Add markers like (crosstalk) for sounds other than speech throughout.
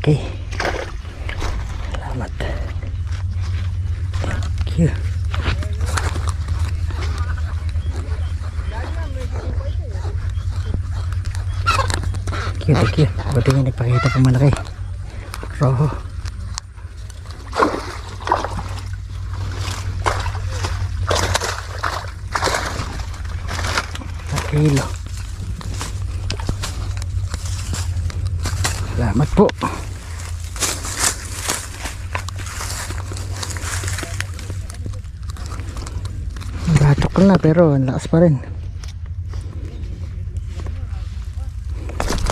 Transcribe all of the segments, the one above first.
Okay. Salamat. Thank you. Thank you, thank you. Buti nga nagpakita pa malaki. Roho. Kilo. Salamat po. Batok na pero ang lakas pa rin.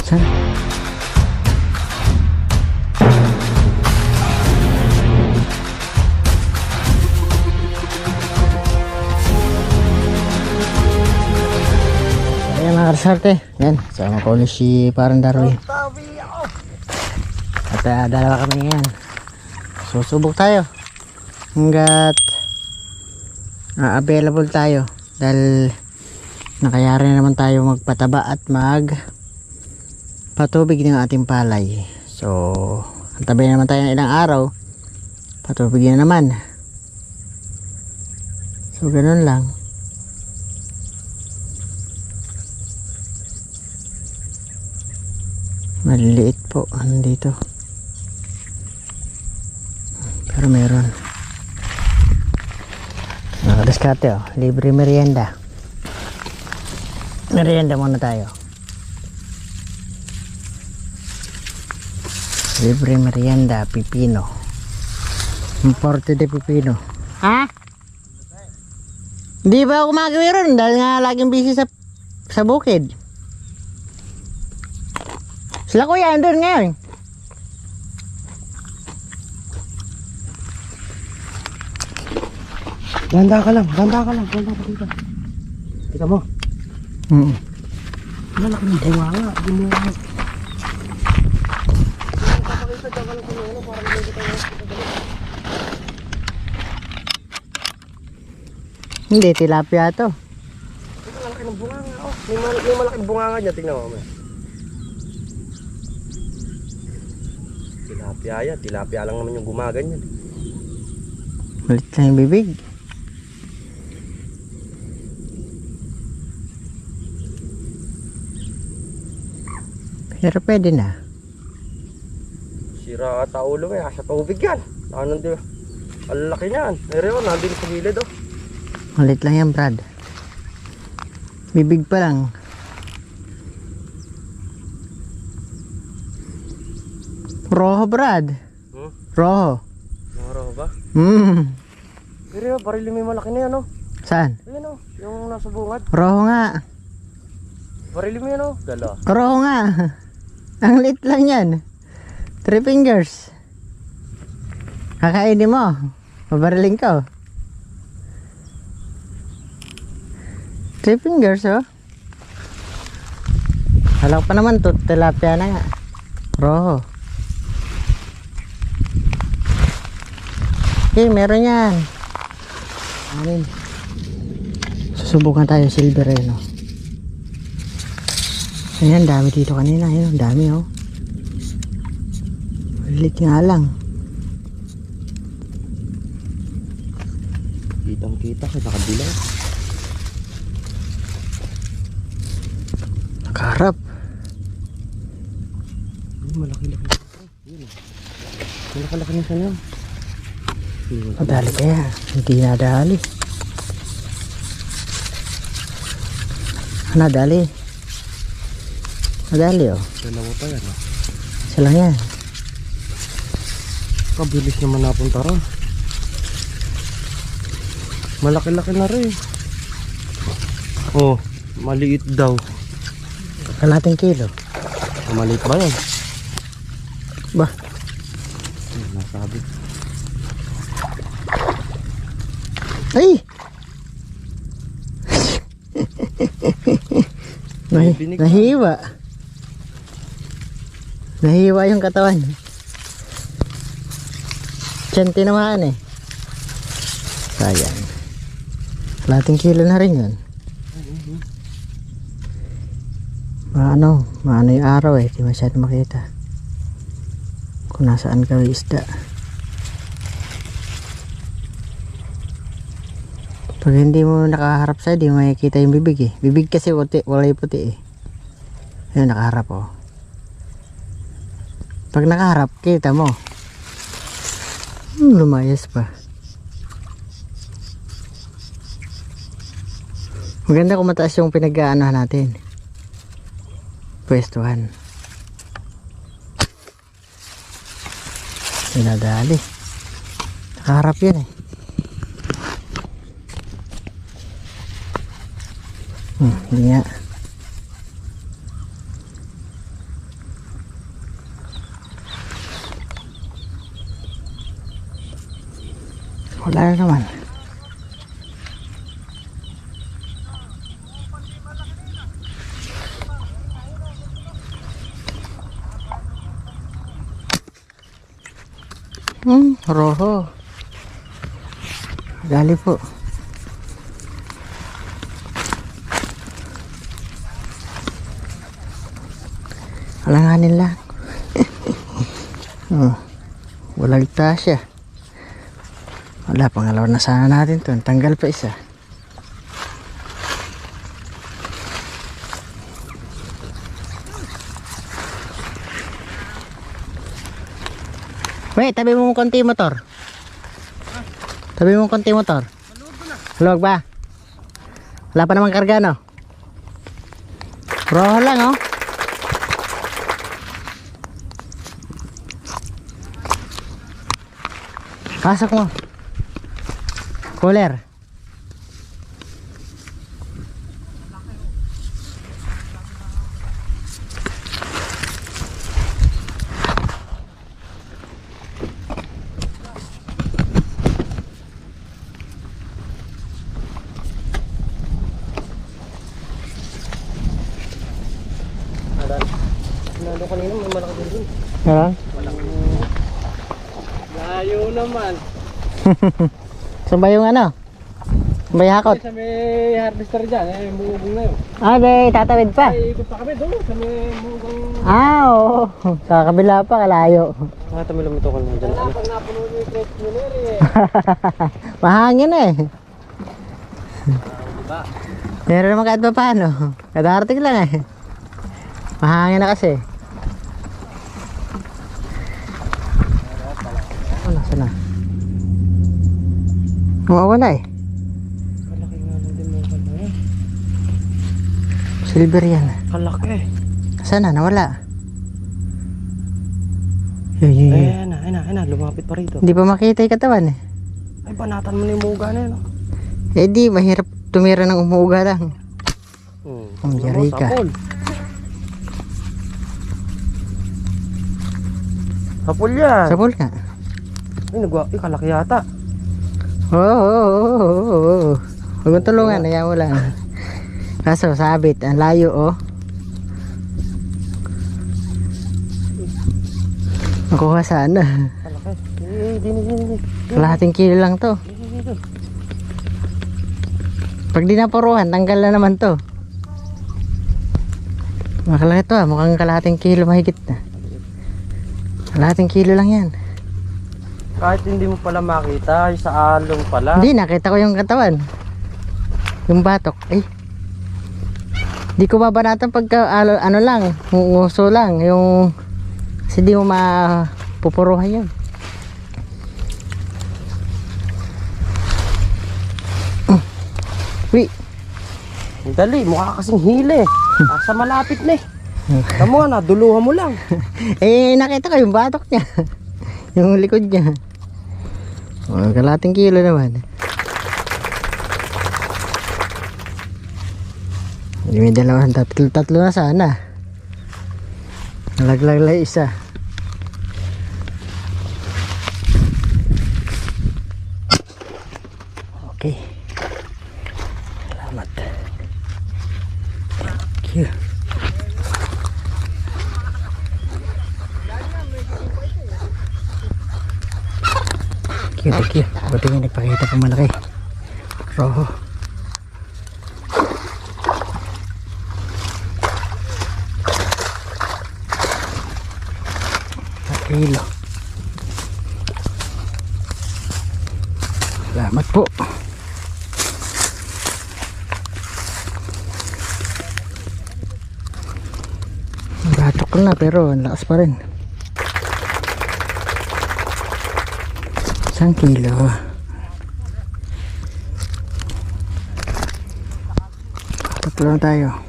Saan? Ayan mga karsarte. Yan. Sama ko ulit si parang Darwin. At ah, dalawa kami ngayon. Susubok tayo. Hanggat ah, available tayo. Dahil nakayari naman tayo magpataba at mag patubig ng ating palay. So, antabay naman tayo ng ilang araw. Patubig na naman. So, ganun lang. Maliliit po. Ano dito? Pero meron. Nakadiskarte oh. Libre merienda. Merienda muna tayo. Libre merienda, pipino. Importe de pipino. Ha? Di ba ako kumagawi ron dahil nga laging busy sa sa bukid. Sila kuya, andun ngayon. Ganda ka lang, ganda ka lang, ganda ka dito. Kita mo, Mm. malaki ng bunga nga, bunga. Hindi, tilapia to. Ito malaki ng bunga nga, oh. May, mal may malaking bunga nga dyan, tingnan mo. may. Tilapia yan, tilapia lang naman yung gumaganyan. Malit na yung bibig. Pero pwede na. Sira ata ulo eh, sa tubig yan. Ano di Ang laki niyan. Meron, nandun sa gilid oh. Malit lang yan, Brad. Bibig pa lang. Roho, Brad. Hmm? Roho. Nangaraw ba? Hmm. Pero yun, barili may malaki na yan oh. Saan? Ayan oh, yung nasa bungad. Roho nga. Barili mo yan oh. Dala. Roho nga. Ang lit lang yan. Three fingers. Kakainin mo. Mabariling ka oh. Three fingers oh. Halak pa naman to. Tilapia na nga. Roho. Okay, meron yan. Anin. Susubukan tayo silver eh, no? Ayan, dami dito kanina. Ayan, dami oh. Malit nga lang. Kitang kita sa nakabilang. Nakaharap. Malaki-laki. Oh. Malaki-laki na siya na. Yun. Madali kaya. Hindi nadali. Nadali. Nadali oh. Dalawa pa yan oh. Isa lang yan. Kabilis naman napunta ron. Malaki-laki na rin. Oh, maliit daw. Kalating kilo. Maliit ba yan? Ba? Nasabi? Ay! Nahi Binig- nahiwa. Nahiwa yung katawan. Tiyan tinamaan eh. Sayang. Lating kilo na rin yun. Maano, maano yung araw eh. Di masyado makita. kung nasaan ka isda. Pag hindi mo nakaharap sa di mo makikita yung bibig eh. Bibig kasi puti, walay puti eh. Ayun, nakaharap oh. Pag nakaharap, kita mo. Hmm, lumayas pa. Maganda kung mataas yung pinag-aanohan natin. Pwestuhan. Pinadali. Nakaharap yan eh. Hmm, hindi nga. Wala na naman. Hmm, roho. Dali po. Alanganin lang. oh, (laughs) walang tasya. Wala, pangalawa na sana natin to. Tanggal pa isa. Wait, tabi mo konti motor. Tabi mo konti motor. Luwag ba? Wala pa namang karga, no? Roho lang, oh. Pasok mo. Cooler. Nando kanina, may malaki din. Meron? Layo naman. (laughs) Saan ba yung ano? Saan ba yung hakot? Sa may harvester dyan, eh, mugong na yun. Ah, di, tatawid pa. Ay, ikot pa kami doon, sa may mugong... Ah, oo. Sa kabila pa, kalayo. Ah, tami lumito ko na dyan. Pag napuno yung crate mo nere, eh. (laughs) Mahangin eh. Diba? Meron naman kahit pa paano. Kadarating lang eh. Mahangin na kasi. Ano, nasa na? Mawawala eh. Kalaki nga din mo pala eh. Silver yan. Kalaki. Sana, nawala. Yun, yun, Eh, yun. ayun na, ayun na, ayun na, lumapit pa rito. Hindi pa makita yung katawan eh. Ay, banatan mo na yung muga na yun. oh. Eh di, mahirap tumira ng umuuga lang. Hmm. Ang yari ka. Sapol. Sapol yan. Sabol nga. Ay, nagwa, ay, kalaki yata. Oo, oo, oo, oo. Huwag mong tulungan, ayaw mo. Kaso, sabit, ang layo, oh. Nakuha dini, dini. Kalahating kilo lang to. Pag di napuruhan, tanggal na naman to. Makalaki to ah, mukhang kalahating kilo mahigit na. Kalahating kilo lang yan. Kahit hindi mo pala makita, ay sa along pala. Hindi, nakita ko yung katawan. Yung batok. Ay. Di ko babanatan pagka ano, ano lang, nguso lang. Yung kasi di mo mapupuruhan yun. Mm. Uy, Ang Dali, mukha kasing hili. Nasa malapit na eh. Tamo nga, (laughs) naduluhan mo lang. eh nakita ko yung batok niya. (laughs) yung likod niya. Oh, kalating kilo naman. May dalawang tatlo, tatlo na sana. Nalaglag lang isa. buti nga nagpakita pang malaki. Roho. Kilo salamat po. Batok na pero ang lakas pa rin. Isang kilo. Na tayo.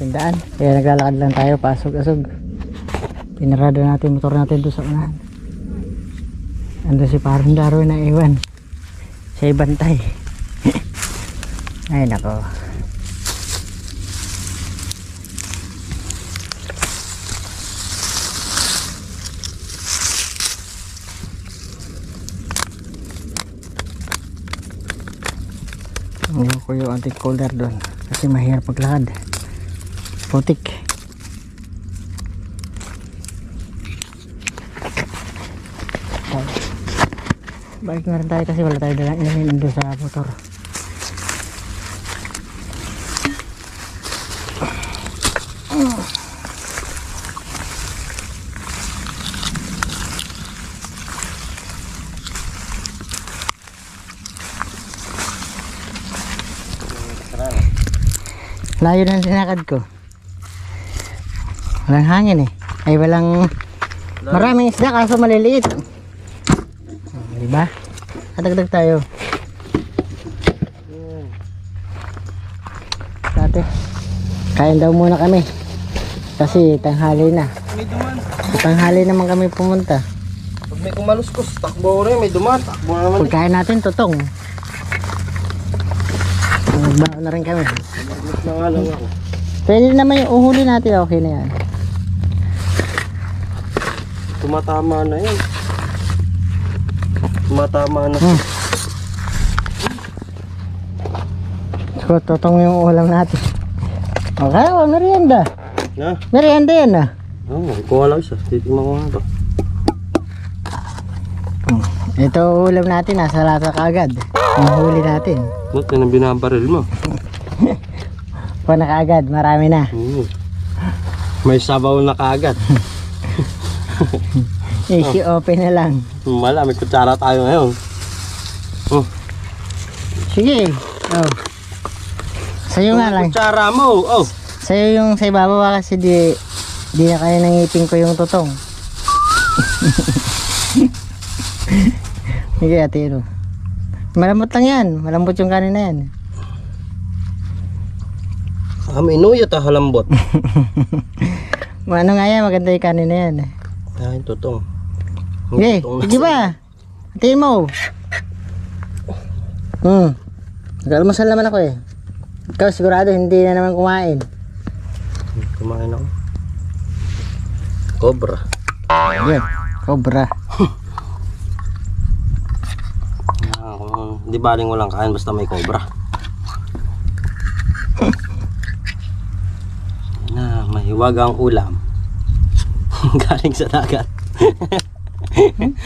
ating daan. Kaya naglalakad lang tayo, pasog-asog. Pinarada natin motor natin doon sa unahan. Ando si parang Darwin na iwan. Siya bantay. (laughs) Ay nako. Ngayon ko yung antik colder doon kasi mahirap maglakad. Putik. Balik na rin tayo kasi wala tayo dalang inamin doon sa motor. Layo na ang sinakad ko. Walang hangin eh. Ay walang maraming isda kaso maliliit. Oh, Diba? Kadagdag tayo. Dati. Kain daw muna kami. Kasi tanghali na. May duman. Tanghali naman kami pumunta. Pag may kumaluskos, takbo rin. May duman. Takbo na naman. Pagkain natin tutong. Magbaon na rin kami. Pwede naman yung uhuli natin. Okay na yan. Tumatama na yun. Tumatama na. Hmm. So, tutong yung ulam natin. Okay, oh, merienda. Na? Merienda yan ah. Oh, kuha lang siya. Titingnan ko nga to. Hmm. Ito ulam natin, nasa lata kaagad. Ang huli natin. Ba't yan ang binabaril mo? (laughs) Pa na kaagad, marami na. Oo. May sabaw na (laughs) kaagad. Easy open na lang. Mala, may kutsara tayo ngayon. Oh, Sige. Oh. Sa'yo nga lang. Kutsara mo. Oh. Sa'yo yung sa ibabaw ah, kasi di, di na kaya nangipin ko yung tutong. (laughs) Sige, atiro. Malambot lang yan. Malambot yung kanin na yan. Ah, may inuyat ah, halambot. (laughs) Ano nga yan, maganda yung kanin na yan. Ah, yung totoo. Okay, sige ba? Atiin mo. Hmm. Nag-almusal naman ako eh. Ikaw sigurado hindi na naman kumain. Kumain ako. Cobra. Yan. Cobra. Ah, kung di baling walang kain basta may cobra. na, mahiwagang ulam. (laughs) Galing sa dagat. (laughs)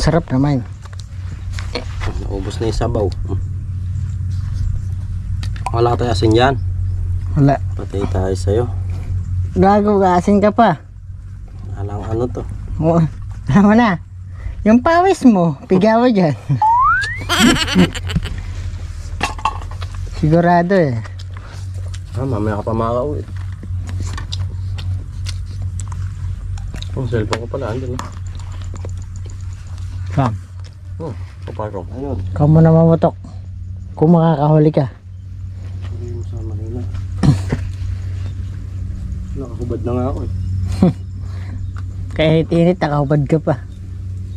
Sarap naman. Naubos na yung sabaw. Wala tayo asin yan. Wala. Patay tayo sa'yo. Gago, asin ka pa. Alang ano to. Oo. Alam mo (laughs) na. Yung pawis mo, pigawa dyan. Sigurado eh. Ah, mamaya ka pa makauwi. Oh, cellphone ko pala, andun na. Kam, Oh, papagaw. Ayun. ikaw mo na mamutok. Kung makakahuli ka. Sabi mo sa Manila. (coughs) Nakahubad na nga ako eh. (laughs) Kahit init, nakahubad ka pa.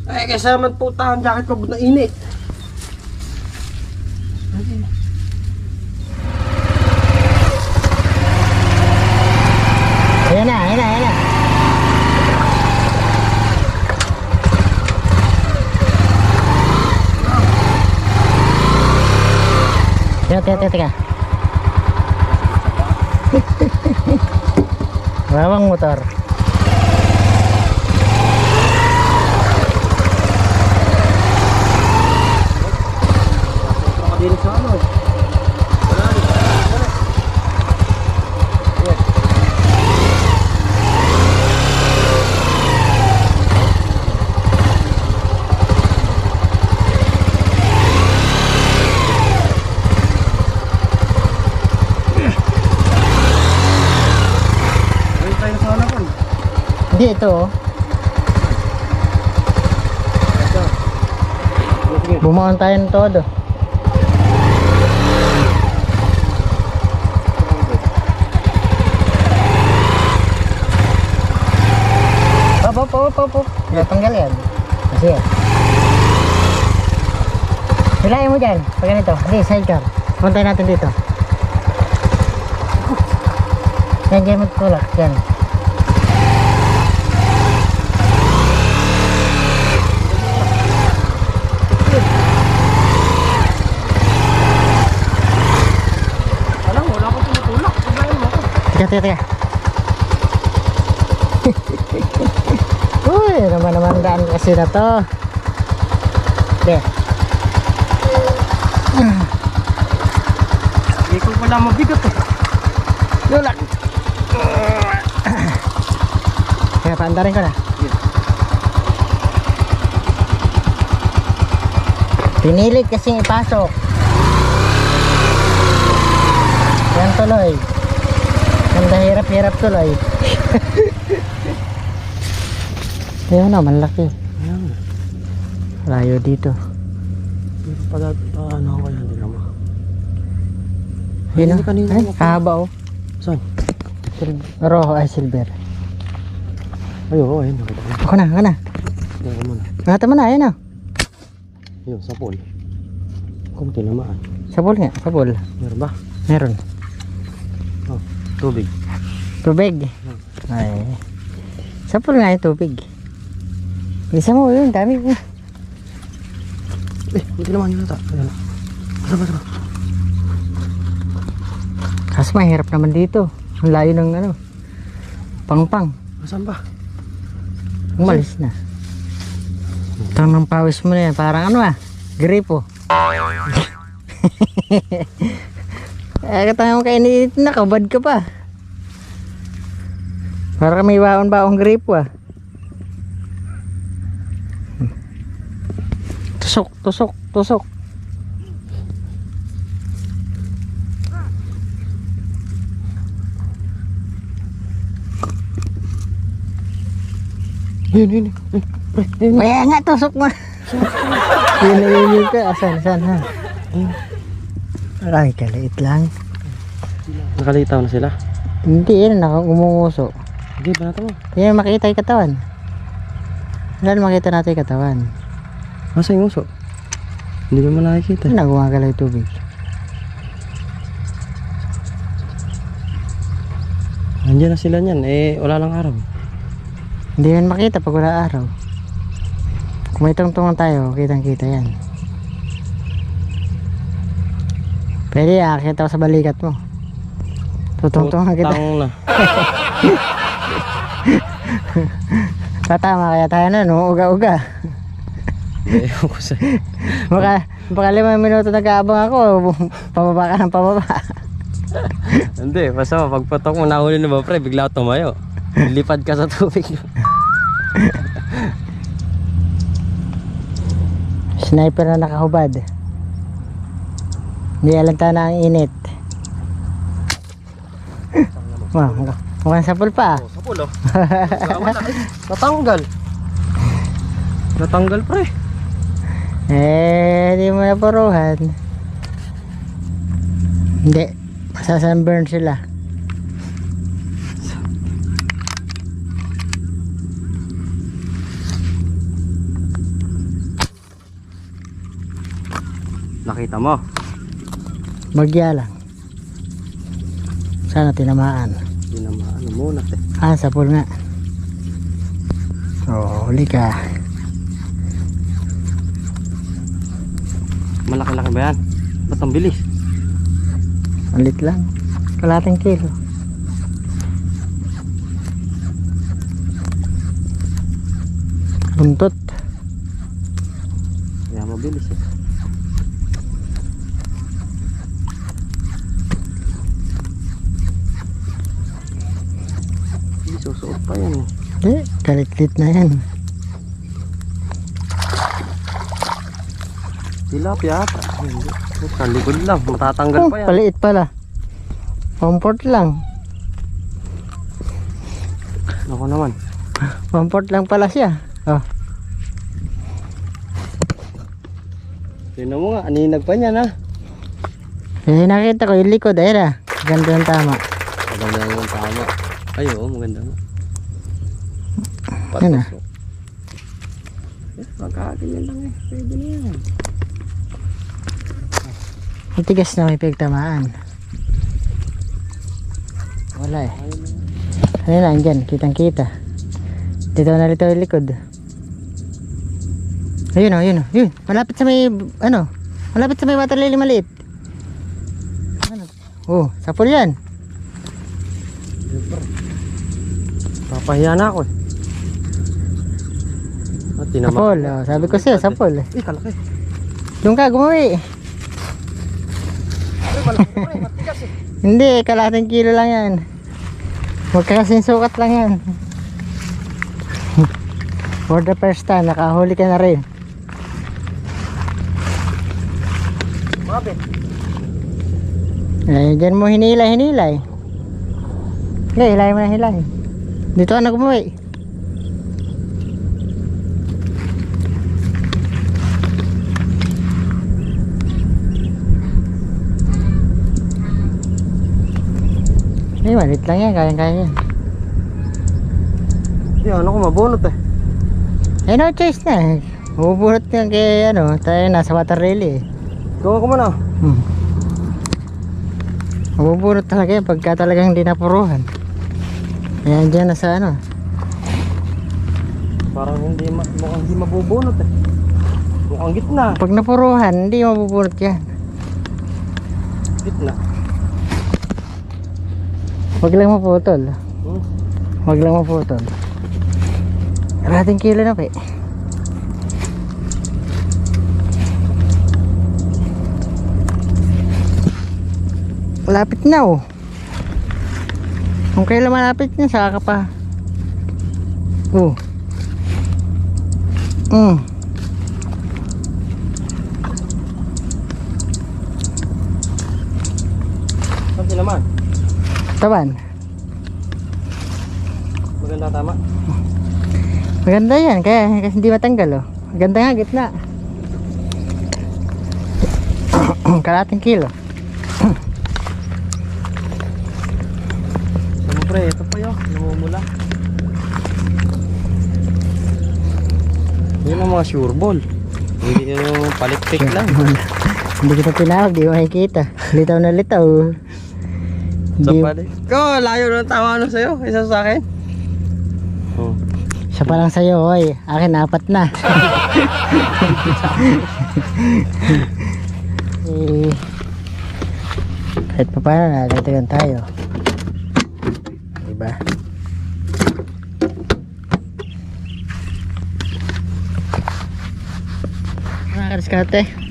Ay, kaysa naman puta ang jacket ko na init. Ayan na, ayan na, ayan na. Teka, teka, teka. Rawang motor. Hindi, ito. Bumaon tayo ng todo. Hop, hop, hop, hop. Natanggal yan. Kasi yan. Hilahin mo dyan. Pag ganito. Hindi, sidecar. Puntay natin dito. Yan, dyan magtulak. Yan. Alam Teka, teka, teka. (laughs) Uy, naman naman daan kasi na to. De. Hindi ko pala mabigat eh. Lulak. Kaya paandarin ko na. Pinilit kasing ipasok. Yan tuloy. Ang hirap-hirap tuloy. (laughs) Ayun na, malaki. Ayan. Layo dito. Pero pag paano ako yan, hindi naman. Ayun na. kanina Ay, kahaba oh. Saan? Sil- Rojo ay silver. Ayun, nakita ko. Ako na, ako na. Hindi ko muna. Ngata mo na, ayun na. Ayun, sa pool. Kung tinamaan. Sabol nga, sabol. Meron ba? Meron. Tubig. Tubig. Ay. Sapol nga yung tubig. Isa mo yun, dami mo. Eh, hindi naman yun ata. Ayan. Basta, basta. Kaso mahirap naman dito. Ang layo ng ano. Pangpang. Saan ba? Umalis na. Ito ng pawis mo na yan. Parang ano ah. Gripo. (laughs) eh, katanga mo kainit na. Kabad ka pa. Para may baon-baong gripo ah. Tusok, tusok, tusok. Yun, yun, yun. Kaya nga, tusok mo. Yun yun yun ka. Asan, asan ha? Ay, kaliit lang. Nakalitaw na sila. Hindi, yun, nakagumuso. Hindi, banata mo. Hindi makita yung katawan. Wala na makita natin yung katawan. Masa yung uso? Hindi ko man nakikita. Ano na gumagalaw yung tubig? Nandiyan na sila niyan. Eh, wala lang araw. Hindi yan makita pag wala araw. Kung may tungtungan tayo, kitang kita yan. Pwede ah, kita ko sa balikat mo. Tutungtungan kita. Tang na. (laughs) Tatama kaya tayo na, no? Uga-uga. Ewan ko sa... Baka, baka limang minuto nag-aabang ako, pababa ka ng pababa. Hindi, basta pagpatok mo nahuli na ba pre, bigla tumayo. Lipad ka sa tubig. Sniper na nakahubad. Hindi alanta na ang init. Wow, mukha- mukhang sapul pa. ah. sa pulo. (laughs) Natanggal. Natanggal pre. Eh, di mo na puruhan. Hindi. Masasunburn sila. Nakita mo. Bagya lang. Sana tinamaan. Hindi na maano muna. Ah, sapul nga. Oh, huli ka. Malaki-laki ba yan? Ba't ang bilis? Malit lang. Kalating kilo. Buntot. Kaya mabilis eh. Pa yan eh. Kalitlit na yan. Tilapia ata. Likod lang, matatanggal Oh, pa yan. paliit pala. Pamport lang. Ako naman. Pamport lang pala siya. Oh, Tingnan mo nga, aninag pa niyan ha. eh, nakita ko yung likod. Ayun ah. Ganda yung tama. Maganda yung tama. Ay, oo, maganda mo. Yan ah. oh. Eh, magkaganyan lang eh. Pwede na yan. Matigas na may pagtamaan. Wala eh. Ayun na, andyan. Kitang kita. Dito na rito yung likod. Ayun o, ayun o. Yun. Malapit sa may, ano, malapit sa may water lily maliit. Ano? Oh, sapol yan. Papahiya na ako eh. Tinama. Sapol. Oh, sabi ko sa'yo, sapol. Eh, kalaki. Doon ka, gumawi. Ay, malaki pa eh. (laughs) Matigas eh. Hindi, kalating kilo lang yan. Huwag ka kasing sukat lang yan. For the first time, nakahuli ka na rin. Mabit. Eh, dyan mo hinilay, hinilay. Okay, hilay mo na hilay. Dito ka na gumuwi. Eh, malit lang yan, kayang-kaya yan. Hindi, ano ko mabunot eh. Eh, no choice na eh. Bubunot yan kay, ano, tayo nasa water lily eh. Gawa ko muna. Hmm. Mabubunot talaga yan pagka talagang hindi napuruhan. Ayan dyan na sa ano. Parang hindi, mukhang hindi mabubunot eh. Mukhang gitna. Pag napuruhan, hindi mabubunot yan. Gitna. Huwag lang maputol. Hmm. Huwag lang maputol. Kalating kilo na pa eh. Malapit na oh. Kung kailan malapit niya, saka ka pa. Oh. Mm. Saan naman? Taban. Maganda tama. Maganda yan, kaya kasi hindi matanggal oh. Maganda nga, gitna. (clears throat) Kalating kilo. (clears throat) Siyempre, ito pa yun. Namumula. Yun ang mga sure ball. Hindi yung palikpik lang. (laughs) hindi kita tinawag, di makikita. Litaw na litaw. Sa pali. Ko, layo ng tawa ano sa'yo. Isa sa akin. Oh. siya pa lang sa'yo, oy. Akin, apat na. (laughs) eh, kahit pa paano, nadagdagan tayo. Diba? Mga kadiskate.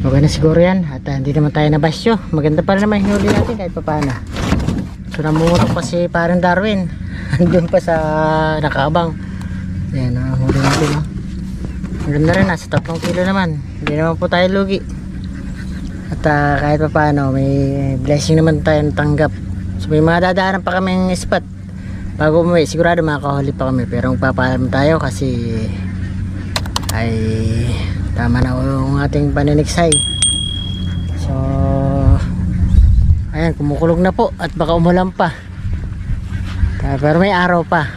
Okay na siguro yan. At ah, hindi naman tayo nabasyo. Maganda pa rin naman hinuli natin kahit pa paano. So namumutok pa si parang Darwin. (laughs) Andun pa sa nakaabang. Yan, nahuli natin. Oh. Maganda rin, nasa 3 kilo naman. Hindi naman po tayo lugi. At ah, kahit pa paano, may blessing naman tayo natanggap. So may mga dadaanan pa kaming spot. Bago umuwi, sigurado makakahuli pa kami. Pero magpapaalam tayo kasi ay tama na yung ating paniniksay. So, ayan, kumukulog na po at baka umulan pa. Ah, pero may araw pa.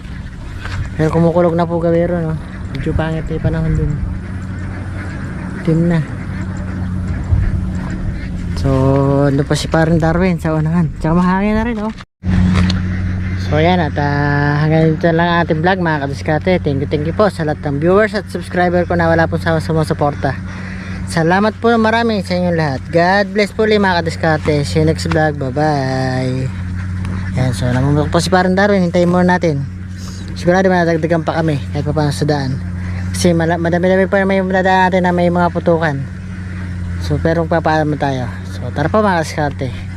Pero kumukulog na po gawero, no? Medyo pangit yung panahon dun. Team na. So, pa si parang Darwin sa unahan. Tsaka mahangin na rin, oh. So, ayan at ah, hanggang dito lang ang ating vlog mga kadiskate. Thank you, thank you po sa lahat ng viewers at subscriber ko na wala pong sama sumusuporta. Salamat po marami sa inyong lahat. God bless po ulit mga kadiskarte. See you next vlog. Bye-bye. Yan, so namumulok po si Parang Darwin. Hintayin muna natin. Sigurado madagdagan pa kami kahit pa sa daan. Kasi madami-dami pa may madadaan natin na may mga putukan. So pero papaalam tayo. So tara pa mga kadiskarte.